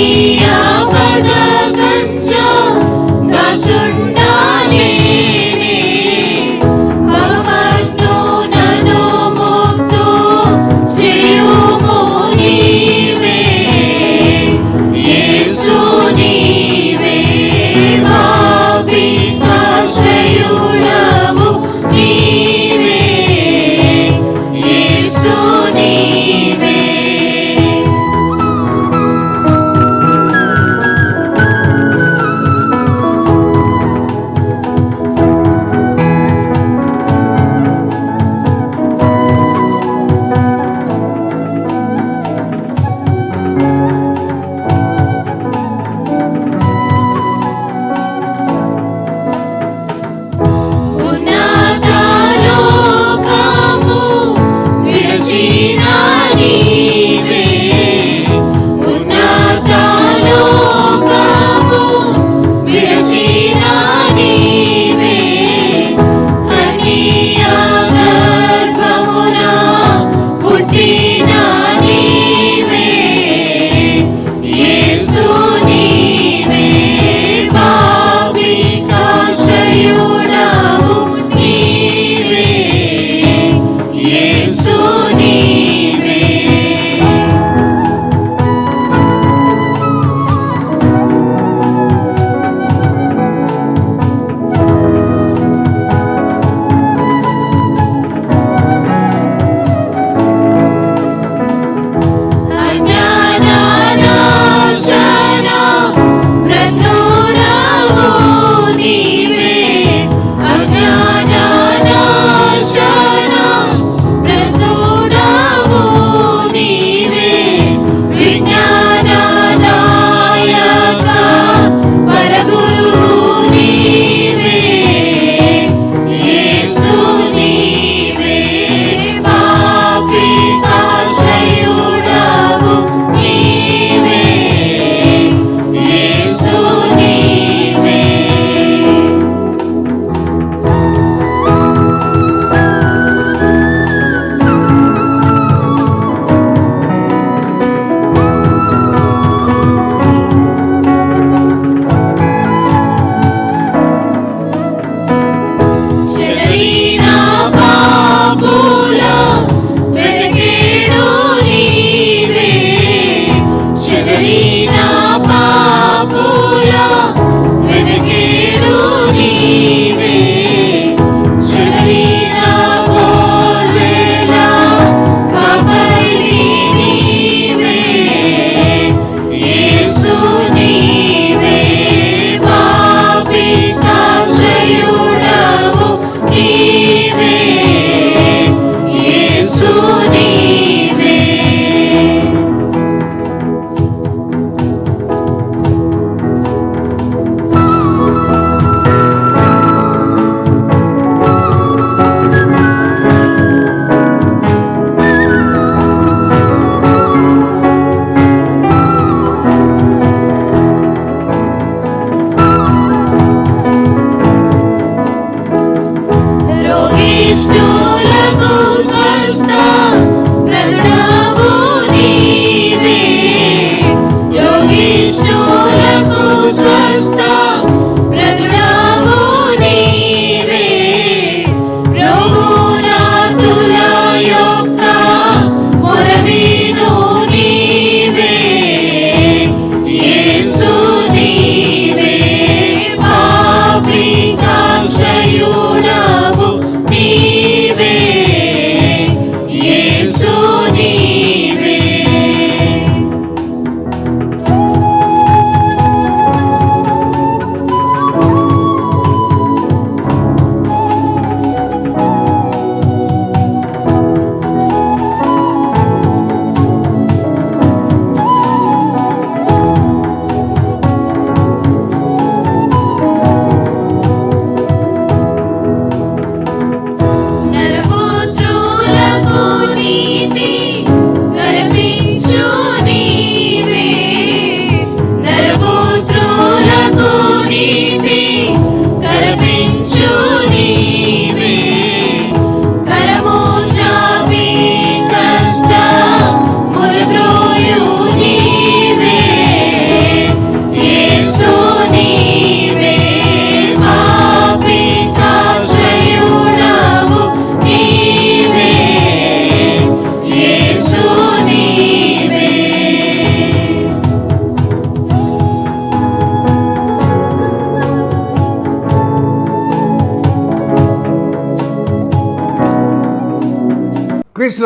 Maria, Panay.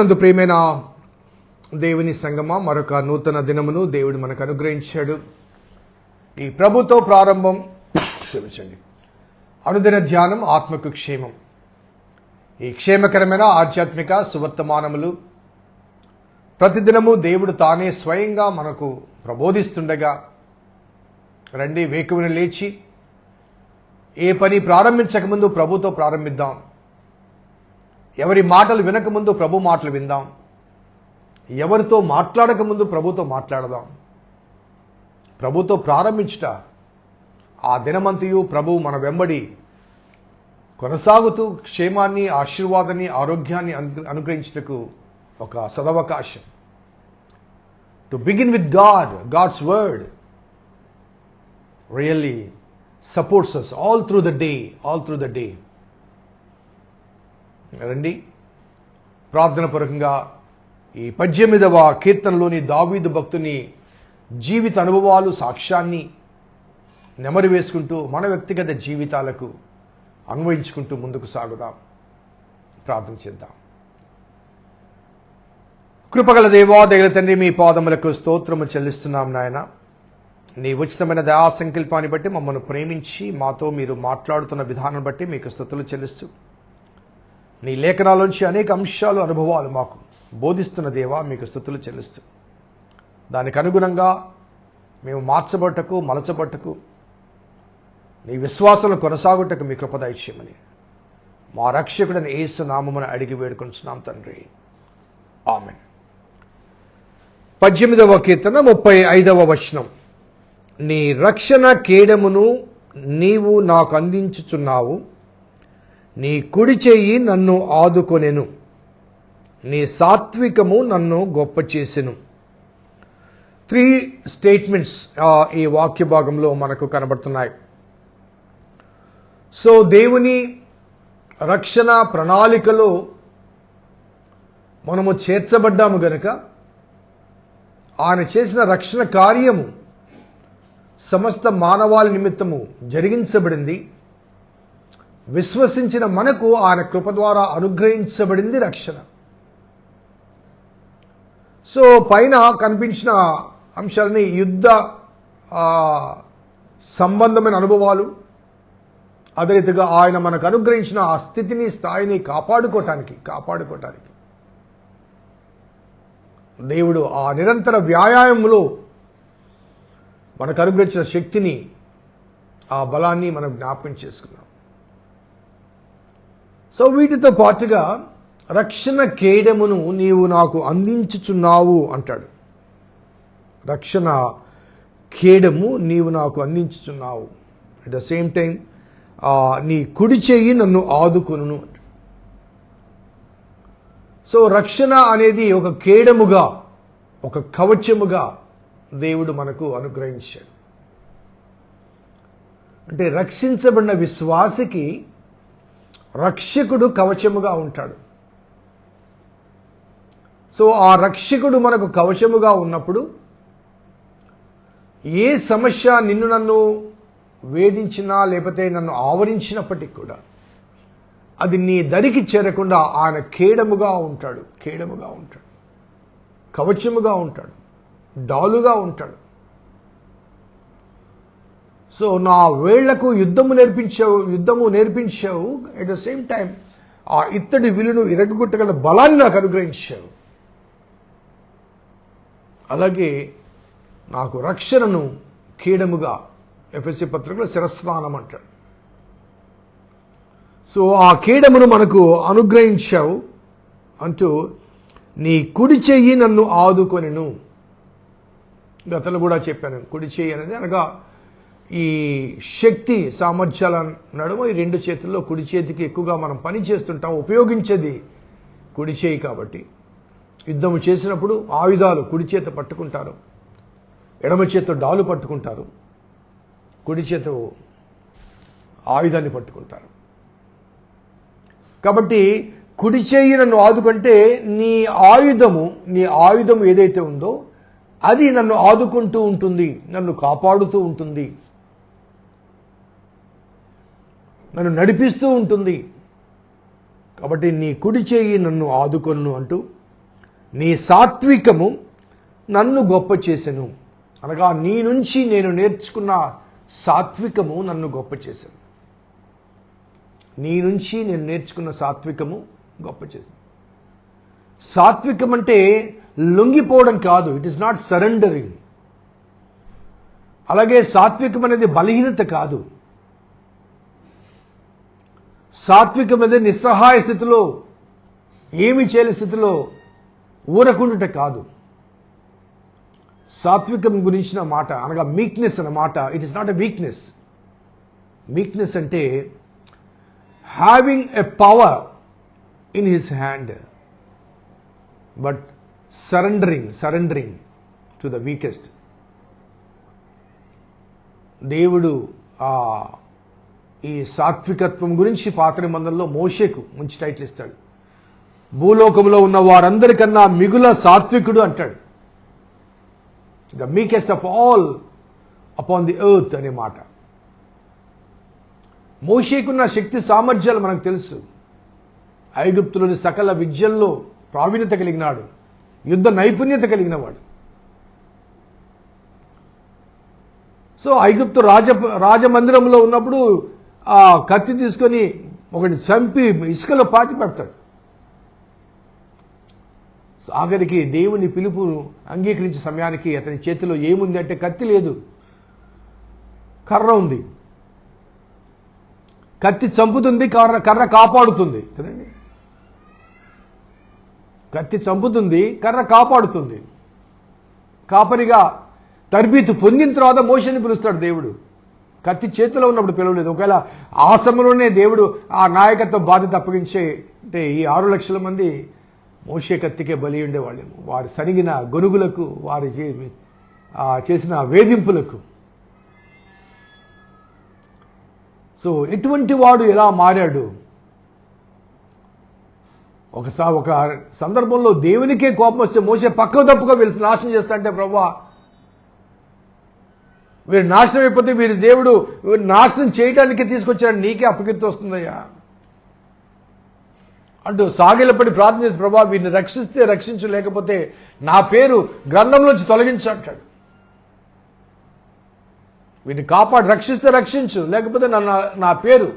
క్రీస్తునందు ప్రియమైన దేవుని సంగమ మరొక నూతన దినమును దేవుడు మనకు అనుగ్రహించాడు. ఈ ప్రభుతో ప్రారంభం క్షమించండి. అనుదిన ధ్యానం ఆత్మకు క్షేమం. ఈ క్షేమకరమైన ఆధ్యాత్మిక సువర్తమానములు ప్రతిదినము దేవుడు తానే స్వయంగా మనకు ప్రబోధిస్తుండగా రండి వేకువని లేచి ఏ పని ప్రారంభించకముందు ప్రభుతో ప్రారంభిద్దాం. ఎవరి మాటలు వినకముందు ప్రభు మాటలు విందాం. ఎవరితో మాట్లాడకముందు ప్రభుతో మాట్లాడదాం. ప్రభుతో ప్రారంభించుట. ఆ దినమంతయు ప్రభు మన వెంబడి కొనసాగుతూ క్షేమాన్ని ఆశీర్వాదాన్ని ఆరోగ్యాన్ని అనుగ్రహించటకు ఒక సదవకాశం. To begin with God God's word really supports us all through the day all through the day రండి. ప్రార్థన పూర్వకంగా ఈ పద్దెనిమిదవ కీర్తనలోని దావీదు భక్తుని జీవిత అనుభవాలు సాక్ష్యాన్ని నెమరు వేసుకుంటూ మన వ్యక్తిగత జీవితాలకు అన్వయించుకుంటూ ముందుకు సాగుదాం. ప్రార్థన చేద్దాం. కృపగల దేవా దయల తండ్రి మీ పాదములకు స్తోత్రము చెల్లిస్తున్నాం నాయన. నీ ఉచితమైన దయా సంకల్పాన్ని బట్టి మమ్మల్ని ప్రేమించి మాతో మీరు మాట్లాడుతున్న విధానం బట్టి మీకు స్థుతులు చెల్లిస్తూ నీ లేఖనాలోంచి అనేక అంశాలు అనుభవాలు మాకు బోధిస్తున్న దేవా మీకు స్థుతులు చెల్లిస్తూ. దానికి అనుగుణంగా మేము మార్చబట్టకు మలచబట్టకు నీ విశ్వాసంలో కొనసాగుటకు మీ కృప మా రక్షకుడని ఏసు నామమును అడిగి వేడుకొంటున్నాం తండ్రి. ఆమెన్. పద్దెనిమిదవ కీర్తన ముప్పై ఐదవ వచనం. నీ రక్షణ కేడమును నీవు నాకు అందించుచున్నావు. నీ కుడి చెయ్యి నన్ను ఆదుకొనెను. నీ సాత్వికము నన్ను గొప్ప చేసెను. త్రీ స్టేట్మెంట్స్ ఈ వాక్య భాగంలో మనకు కనబడుతున్నాయి. సో దేవుని రక్షణ ప్రణాళికలో మనము చేర్చబడ్డాము గనుక ఆయన చేసిన రక్షణ కార్యము సమస్త మానవాళి నిమిత్తము జరిగించబడింది. విశ్వసించిన మనకు ఆయన కృప ద్వారా అనుగ్రహించబడింది రక్షణ. సో పైన కనిపించిన అంశాలని యుద్ధ ఆ, సంబంధమైన అనుభవాలు అదే రీతిగా ఆయన మనకు అనుగ్రహించిన ఆ స్థితిని స్థాయిని కాపాడుకోవటానికి కాపాడుకోవటానికి దేవుడు ఆ నిరంతర వ్యాయామంలో మనకు అనుగ్రహించిన శక్తిని ఆ బలాన్ని మనం జ్ఞాపకం చేసుకున్నాం. సో వీటితో పాటుగా రక్షణ కేడమును నీవు నాకు అందించుచున్నావు అంటాడు. రక్షణ కేడము నీవు నాకు అందించుచున్నావు. అట్ ద సేమ్ టైం నీ కుడి చేయి నన్ను ఆదుకొను సో రక్షణ అనేది ఒక కేడముగా ఒక కవచముగా దేవుడు మనకు అనుగ్రహించాడు. అంటే రక్షించబడిన విశ్వాసికి రక్షకుడు కవచముగా ఉంటాడు. సో ఆ రక్షకుడు మనకు కవచముగా ఉన్నప్పుడు ఏ సమస్య నిన్ను నన్ను వేధించినా లేకపోతే నన్ను ఆవరించినప్పటికీ కూడా అది నీ దరికి చేరకుండా ఆయన కేడముగా ఉంటాడు కేడముగా ఉంటాడు. కవచముగా ఉంటాడు డాలుగా ఉంటాడు. సో నా వేళ్ళకు యుద్ధము నేర్పించావు యుద్ధము నేర్పించావు అట్ ద సేమ్ టైం ఆ ఇత్తడి విలును ఇరగొట్టగల బలాన్ని నాకు అనుగ్రహించావు. అలాగే నాకు రక్షణను కీడముగా ఎఫ్ఎస్సి పత్రికలో శిరస్నానం అంటాడు. సో ఆ కీడమును మనకు అనుగ్రహించావు అంటూ నీ కుడి చెయ్యి నన్ను ఆదుకొనిను. గతంలో కూడా చెప్పాను కుడి చెయ్యి అనేది అనగా ఈ శక్తి సామర్థ్యాల నడుమ ఈ రెండు చేతుల్లో కుడి చేతికి ఎక్కువగా మనం పని చేస్తుంటాం ఉపయోగించేది కుడి చేయి కాబట్టి. యుద్ధము చేసినప్పుడు ఆయుధాలు కుడి చేత పట్టుకుంటారు ఎడమ చేత డాలు పట్టుకుంటారు కుడి చేత ఆయుధాన్ని పట్టుకుంటారు. కాబట్టి కుడి చేయి నన్ను ఆదుకుంటే నీ ఆయుధము నీ ఆయుధం ఏదైతే ఉందో అది నన్ను ఆదుకుంటూ ఉంటుంది నన్ను కాపాడుతూ ఉంటుంది. నన్ను నడిపిస్తూ ఉంటుంది. కాబట్టి నీ కుడి చేయి నన్ను ఆదుకొను అంటూ నీ సాత్వికము నన్ను గొప్ప చేసెను. అనగా నీ నుంచి నేను నేర్చుకున్న సాత్వికము నన్ను గొప్ప చేశాను నీ నుంచి నేను నేర్చుకున్న సాత్వికము గొప్ప చేశాను సాత్వికం అంటే లొంగిపోవడం కాదు. ఇట్ ఇస్ నాట్ సరెండరింగ్ అలాగే సాత్వికం అనేది బలహీనత కాదు. సాత్వికం అనేది నిస్సహాయ స్థితిలో ఏమి చేయని స్థితిలో ఊరకుండుట కాదు. సాత్వికం గురించిన మాట అనగా మీక్నెస్ అన్న మాట it is not a weakness meekness అంటే having a power in his hand but surrendering surrendering to the weakest దేవుడు ఆ ఈ సాత్వికత్వం గురించి పాత నిబంధనలో మోషేకు మంచి టైటిల్ ఇస్తాడు. భూలోకంలో ఉన్న వారందరికన్నా మిగుల సాత్వికుడు అంటాడు. The meekest of all upon the earth అనే మాట. మోషేకున్న శక్తి సామర్థ్యాలు మనకు తెలుసు. ఐగుప్తులోని సకల విద్యల్లో ప్రావీణ్యత కలిగినాడు. యుద్ధ నైపుణ్యత కలిగినవాడు. సో ఐగుప్తు రాజ రాజమందిరంలో ఉన్నప్పుడు ఆ కత్తి తీసుకొని ఒకటి చంపి ఇసుకలో పాతి పెడతాడు. ఆఖరికి దేవుని పిలుపును అంగీకరించే సమయానికి అతని చేతిలో ఏముంది అంటే కత్తి లేదు. కర్ర ఉంది. కత్తి చంపుతుంది కర్ర కర్ర కాపాడుతుంది. కదండి? కత్తి చంపుతుంది కర్ర కాపాడుతుంది. కాపరిగా తర్బీతు పొందిన తర్వాత మోషని పిలుస్తాడు దేవుడు. కత్తి చేతిలో ఉన్నప్పుడు పిలవలేదు. ఒకవేళ ఆ సమయంలోనే దేవుడు ఆ నాయకత్వ బాధ్యత అప్పగించే అంటే ఈ ఆరు లక్షల మంది మోషే కత్తికే బలి ఉండేవాళ్ళేమో. వారు సరిగిన గొనుగులకు వారు చేసిన వేధింపులకు. సో ఎటువంటి వాడు ఎలా మారాడు? ఒకసారి ఒక సందర్భంలో దేవునికే కోపం వస్తే మోసే పక్క తప్పుగా వీళ్ళు నాశనం చేస్తా అంటే ప్రవ్వా వీరు నాశనం అయిపోతే వీరి దేవుడు నాశనం చేయడానికి తీసుకొచ్చాడు. నీకే అపకీర్తి వస్తుందయ్యా. అంటూ సాగిలపడి ప్రార్థన చేసి ప్రభా వీరిని రక్షిస్తే రక్షించలేకపోతే నా పేరు గ్రంథంలోంచి తొలగించు అంటాడు వీరిని కాపాడు రక్షిస్తే రక్షించు లేకపోతే నన్ను నా పేరు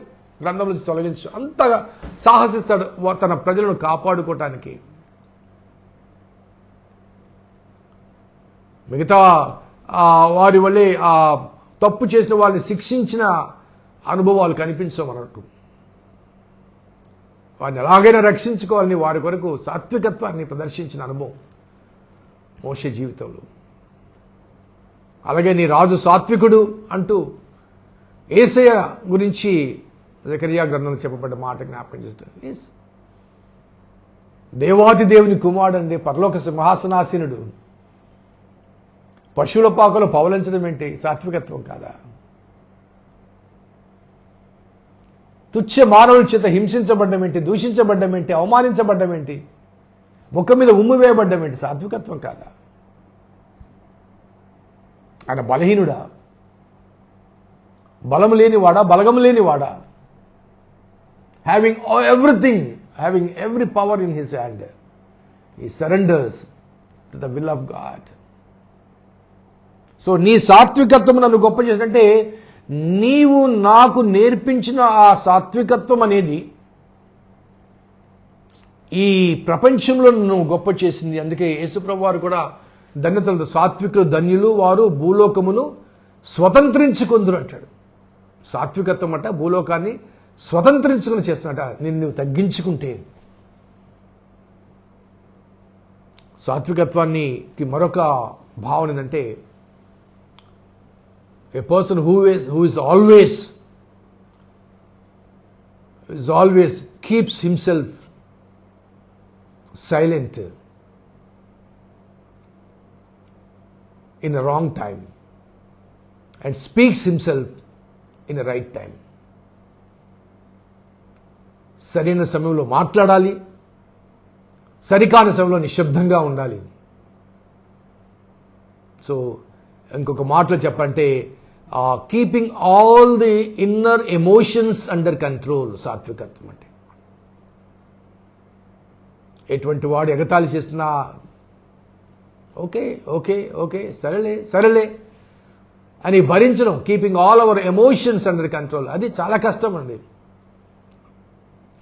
గ్రంథం నుంచి తొలగించు. అంతగా సాహసిస్తాడు తన ప్రజలను కాపాడుకోవటానికి మిగతా వారి వల్లే ఆ తప్పు చేసిన వాళ్ళని శిక్షించిన అనుభవాలు కనిపించవు మనకు వారిని ఎలాగైనా రక్షించుకోవాలని వారి కొరకు సాత్వికత్వాన్ని ప్రదర్శించిన అనుభవం మోషే జీవితంలో. అలాగే నీ రాజు సాత్వికుడు అంటూ ఏసయ గురించి జకరియా గ్రంథంలో చెప్పబడ్డ మాట జ్ఞాపకం చేస్తాడు. Yes. దేవాది దేవుని కుమారుడు అండి పరలోక సింహాసనాసీనుడు. పశువుల పాకలు పవలించడం ఏంటి? సాత్వికత్వం కాదా? తుచ్చ మానవుల చేత హింసించబడ్డం ఏంటి? దూషించబడ్డం ఏంటి? అవమానించబడ్డం ఏంటి? ముఖం మీద ఉమ్ము వేయబడ్డం ఏంటి? సాత్వికత్వం కాదా? ఆయన బలహీనుడా? బలము లేనివాడా బలగము లేనివాడా having everything having every power in his hand he surrenders to the will of God so నీ సాత్వికత్వం నన్ను గొప్ప చేసినట్టే నీవు నాకు నేర్పించిన ఆ సాత్వికత్వం అనేది ఈ ప్రపంచంలో నన్ను గొప్ప చేసింది. అందుకే యేసుప్రభు వారు కూడా ధన్యతలు. సాత్వికులు ధన్యులు వారు భూలోకమును స్వతంత్రించుకుందరు అంటాడు. సాత్వికత్వం అంట భూలోకాన్ని స్వతంత్రించుకుని చేస్తున్నట. నిన్ను తగ్గించుకుంటే సాత్వికత్వానికి మరొక భావన ఏంటంటే a person who is who is always is always keeps himself silent in a wrong time and speaks himself in a right time సరైన సమయంలో మాట్లాడాలి సరికాని సమయంలో నిశ్శబ్దంగా ఉండాలి సో ఇంకొక మాటలో చెప్పంటే keeping all the inner emotions under control సాత్వికత్వం అంటే. ఎటువంటి వాడు ఎగతాళి చేస్తున్నా ఓకే ఓకే ఓకే సరేలే సరేలే అని భరించడం keeping all our emotions under control అది చాలా కష్టం అండి.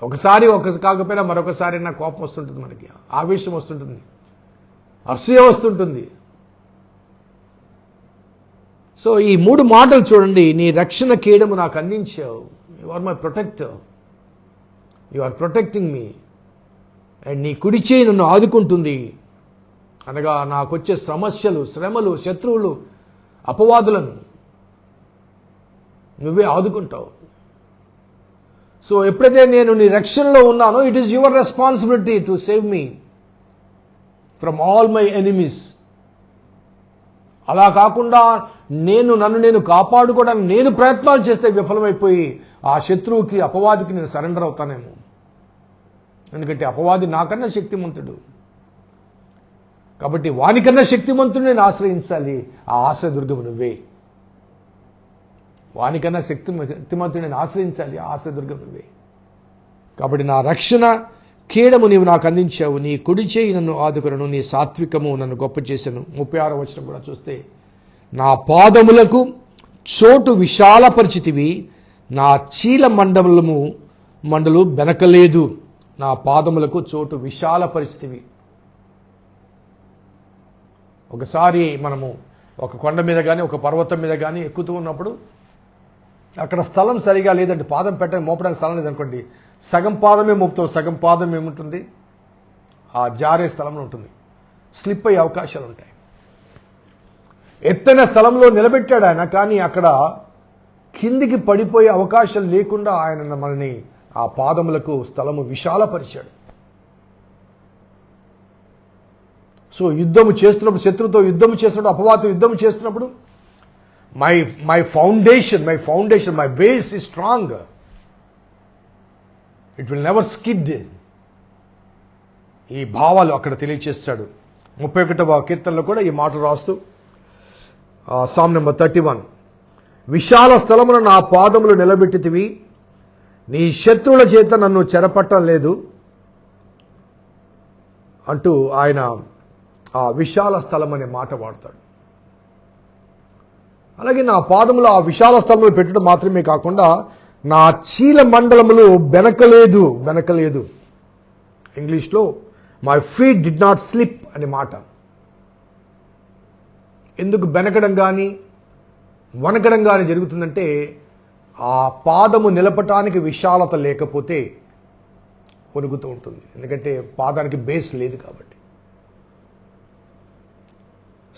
ఒకసారి ఒక కాకపోయినా మరొకసారి నా కోపం వస్తుంటుంది మనకి ఆవేశం వస్తుంటుంది అసూయ వస్తుంటుంది. సో ఈ మూడు మాటలు చూడండి నీ రక్షణ కీడము నాకు అందించావు. You are my protector you are protecting me and నీ కుడి చేయి నన్ను ఆదుకుంటుంది. అనగా నాకు వచ్చే సమస్యలు శ్రమలు శత్రువులు అపవాదులను నువ్వే ఆదుకుంటావు. సో ఎప్పుడైతే నేను నీ రక్షణలో ఉన్నానో it is your responsibility to save me from all my enemies అలా కాకుండా నేను నన్ను నేను కాపాడుకోవడానికి నేను ప్రయత్నాలు చేస్తే విఫలమైపోయి ఆ శత్రువుకి అపవాదికి నేను సరెండర్ అవుతానేమో. ఎందుకంటే అపవాది నాకన్నా శక్తిమంతుడు. కాబట్టి వానికన్నా శక్తిమంతుడు నేను ఆశ్రయించాలి. ఆ ఆశ్రయ దుర్గము నువ్వే. వానికన్నా శక్తి శక్తిమంతుడు నేను ఆశ్రయించాలి. ఆ ఆశ్రయ దుర్గం నువ్వే. కాబట్టి నా రక్షణ కీడము నీవు నాకు అందించావు. నీ కుడి చేయి నన్ను ఆదుకులను నీ సాత్వికము నన్ను గొప్ప చేశాను. ముప్పై ఆరో వచ్చిన కూడా చూస్తే నా పాదములకు చోటు విశాలపరిచితివి నా చీల మండలము మండలు బెనకలేదు. నా పాదములకు చోటు విశాలపరిచితివి. ఒకసారి మనము ఒక కొండ మీద కానీ ఒక పర్వతం మీద కానీ ఎక్కుతూ ఉన్నప్పుడు అక్కడ స్థలం సరిగా లేదంటే పాదం పెట్టడానికి మోపడానికి స్థలం లేదనుకోండి సగం పాదమే మోపుతాం సగం పాదం ఏముంటుంది? ఆ జారే స్థలంలో ఉంటుంది. స్లిప్ అయ్యే అవకాశాలు ఉంటాయి ఎత్తైన స్థలంలో నిలబెట్టాడు ఆయన కానీ అక్కడ కిందికి పడిపోయే అవకాశం లేకుండా ఆయన మనల్ని ఆ పాదములకు స్థలము విశాలపరిచాడు. సో యుద్ధము చేస్తున్నప్పుడు శత్రుతో యుద్ధం చేస్తున్నప్పుడు అపవాదం యుద్ధం చేస్తున్నప్పుడు my my foundation my foundation my base is strong it will never skid ఈ భావాలు అక్కడ తెలియచేస్తాడు. ముప్పై ఒకటవ కీర్తనలో కూడా ఈ మాట రాస్తూ సామ్ నెంబర్ థర్టీ వన్ విశాల స్థలమున నా పాదములు నిలబెట్టితివి. నీ శత్రువుల చేత నన్ను చెరపట్టం లేదు. అంటూ ఆయన ఆ విశాల స్థలం అనే మాట వాడతాడు. అలాగే నా పాదములు ఆ విశాల స్థలములు పెట్టడం మాత్రమే కాకుండా నా చీల మండలములు బెనకలేదు బెనకలేదు ఇంగ్లీష్లో my feet did not slip అనే మాట. ఎందుకు బెనకడం కానీ వనకడం కానీ జరుగుతుందంటే ఆ పాదము నిలపటానికి విశాలత లేకపోతే వణుకుతూ ఉంటుంది. ఎందుకంటే పాదానికి బేస్ లేదు కాబట్టి.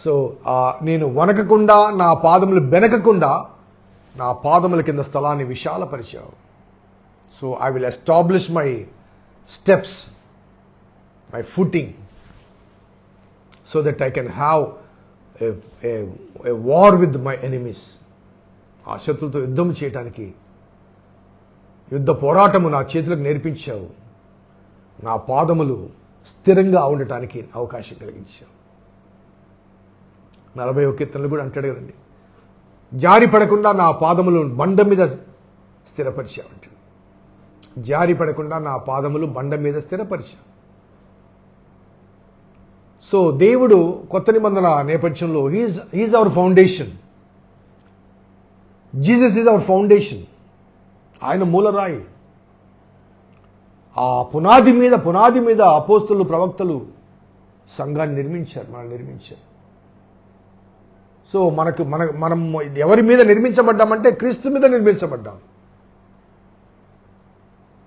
సో నేను వనకకుండా నా పాదములు బెనకకుండా నా పాదముల కింద స్థలాన్ని విశాలపరిచావు. So I will establish my steps my footing so that I can have war with my enemies ఆ శత్రుతో యుద్ధం చేయటానికి యుద్ధ పోరాటము నా చేతులకు నేర్పించావు. నా పాదములు స్థిరంగా ఉండటానికి అవకాశం కలిగించావు. నలభై ఒక కీర్తనలు కూడా అంటాడు కదండి. జారి పడకుండా నా పాదములు బండ మీద స్థిరపరిచావు అంటాడు. జారి పడకుండా నా పాదములు బండ మీద స్థిరపరిచావు. సో దేవుడు కొత్త నిబంధన నేపథ్యంలో he's he's our foundation Jesus is our foundation ఆయన మూలరాయి. ఆ పునాది మీద పునాది మీద అపోస్తులు ప్రవక్తలు సంఘాన్ని నిర్మించారు మనం నిర్మించారు. సో మనకు మన మనం ఎవరి మీద నిర్మించబడ్డామంటే క్రీస్తు మీద నిర్మించబడ్డాం.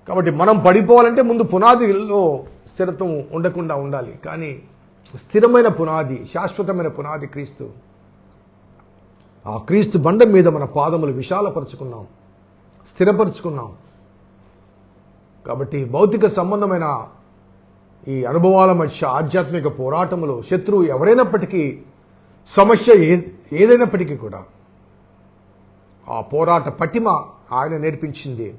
కాబట్టి మనం పడిపోవాలంటే ముందు పునాదిలో స్థిరత్వం ఉండకుండా ఉండాలి. కానీ స్థిరమైన పునాది శాశ్వతమైన పునాది క్రీస్తు. ఆ క్రీస్తు బండ మీద మన పాదములు విశాలపరుచుకున్నాం స్థిరపరుచుకున్నాం. కాబట్టి భౌతిక సంబంధమైన ఈ అనుభవాల మధ్య ఆధ్యాత్మిక పోరాటములో శత్రువు ఎవరైనప్పటికీ సమస్య ఏ ఏదైనప్పటికీ కూడా ఆ పోరాట పటిమ ఆయన నేర్పించింది.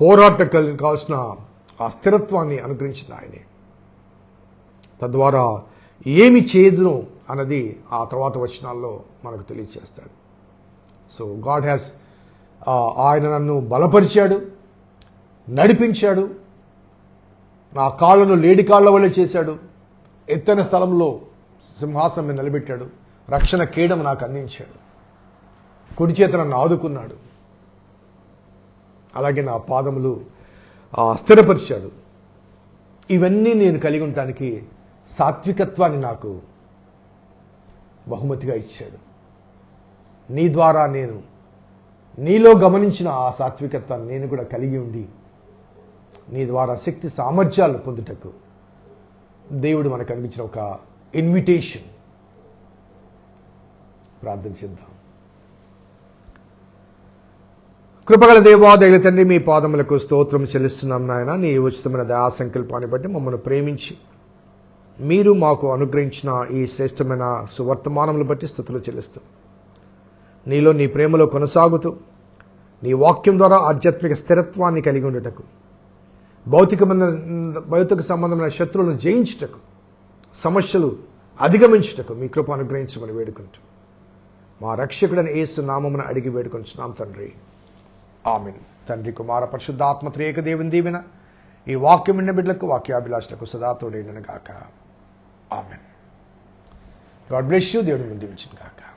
పోరాట కావాల్సిన ఆ స్థిరత్వాన్ని అనుగ్రహించింది ఆయనే. తద్వారా ఏమి చేయదును అన్నది ఆ తర్వాత వచనాల్లో మనకు తెలియజేస్తాడు సో గాడ్ హ్యాస్ ఆయన నన్ను బలపరిచాడు నడిపించాడు నా కాళ్ళను లేడి కాళ్ళ వల్లే చేశాడు ఎత్తైన స్థలంలో సింహాసనం మీద నిలబెట్టాడు రక్షణ కేడము నాకు అందించాడు కుడి చేత నన్ను ఆదుకున్నాడు అలాగే నా పాదములు స్థిరపరిచాడు. ఇవన్నీ నేను కలిగి ఉండటానికి సాత్వికత్వాన్ని నాకు బహుమతిగా ఇచ్చాడు. నీ ద్వారా నేను నీలో గమనించిన ఆ సాత్వికత్వాన్ని నేను కూడా కలిగి ఉండి నీ ద్వారా శక్తి సామర్థ్యాలు పొందుటకు దేవుడు మనకు అందించిన ఒక ఇన్విటేషన్ ప్రార్థన చేద్దాం. కృపగల దేవా తండ్రి మీ పాదములకు స్తోత్రం చెల్లిస్తున్నాం నాయన. నీ ఉచితమైన దయా సంకల్పాన్ని బట్టి మమ్మల్ని ప్రేమించి మీరు మాకు అనుగ్రహించిన ఈ శ్రేష్టమైన సువర్తమానములు బట్టి స్థుతులు చెల్లిస్తూ. నీలో నీ ప్రేమలో కొనసాగుతూ నీ వాక్యం ద్వారా ఆధ్యాత్మిక స్థిరత్వాన్ని కలిగి ఉండటకు భౌతికమైన భౌతిక సంబంధమైన శత్రువులను జయించుటకు సమస్యలు అధిగమించుటకు మీ కృప అనుగ్రహించమని వేడుకుంటూ. మా రక్షకుడని ఏసు నామమున అడిగి వేడుకొంచున్నాం తండ్రి. ఆమెన్. తండ్రి కుమార పరిశుద్ధాత్మ త్రేక దేవుని దీవెన ఈ వాక్యం విన్న బిడ్డలకు వాక్యాభిలాషులకు సదా తోడైనను గాక. ఆమెన్. గాడ్ బ్లెస్ యూ దేవుడు ముందు కాక